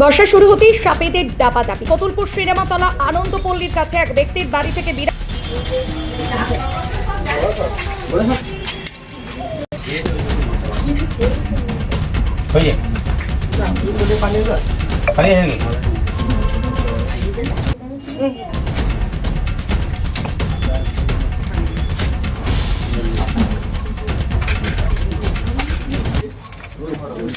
বর্ষা শুরু হতেই সাপেদের দাপাদাপি। কতুলপুর শ্রীরামাতলা আনন্দপল্লীর কাছে এক ব্যক্তির বাড়ি থেকে বিরাট হয়ে পানি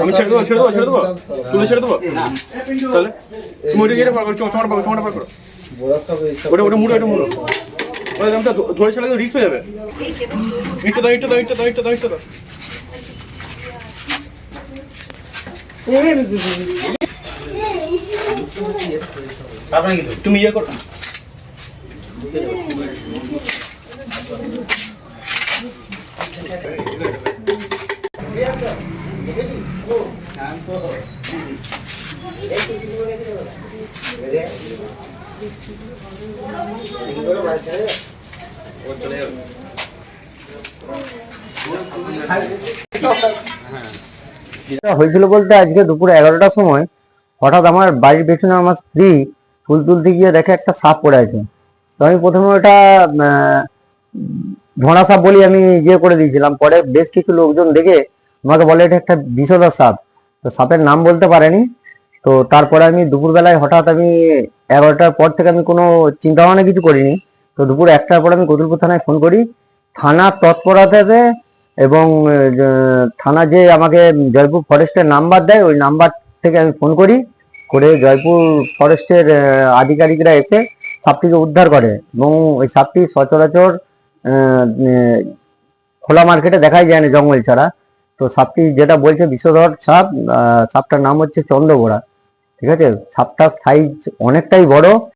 আমি ছেড়ে দেবো ছেড়ে দেবো ছেড়ে দেবো। তুলে ছেড়ে দেবো? তাহলে? তুমি ওইটা গিয়ে বার করো চমড়া পাকো চমড়া পার করো ওটা ওটা মুড়ো ওটা মুড়ো। ওটা দামটা ধরে ছেড়ে রিক্স হয়ে যাবে। ইটটা দাও ইটটা দাও ইটটা দাও ইটটা দাও ইটটা দাও। তুমি ইয়ে করো। যেটা হয়েছিল বলতে আজকে দুপুর এগারোটার সময় হঠাৎ আমার বাড়ির পেছনে আমার স্ত্রী ফুল তুলতে গিয়ে দেখে একটা সাপ পড়ে আছে। তো আমি প্রথমে ওটা ধোঁড়া সাপ বলি আমি ইয়ে করে দিয়েছিলাম। পরে বেশ কিছু লোকজন দেখে আমাকে বলে, এটা একটা বিষধর সাপ। তো সাপের নাম বলতে পারেনি। তো তারপরে আমি দুপুরবেলায় হঠাৎ আমি এগারোটার পর থেকে আমি কোনো চিন্তা ভাবনা কিছু করিনি। তো দুপুর একটার পর আমি কতুলপুর থানায় ফোন করি। থানার তৎপরতাতে এবং থানা যে আমাকে জয়পুর ফরেস্টের নাম্বার দেয়, ওই নাম্বার থেকে আমি ফোন করি। করে জয়পুর ফরেস্টের আধিকারিকরা এসে সাপটিকে উদ্ধার করে এবং ওই সাপটি সচরাচর খোলা মার্কেটে দেখাই যায় না জঙ্গল ছাড়া। তো সাপটি যেটা বলছে বিষধর সাপ সাপটার নাম হচ্ছে চন্দ্রবোড়া ঠিক আছে? সাপটার সাইজ অনেকটাই বড়।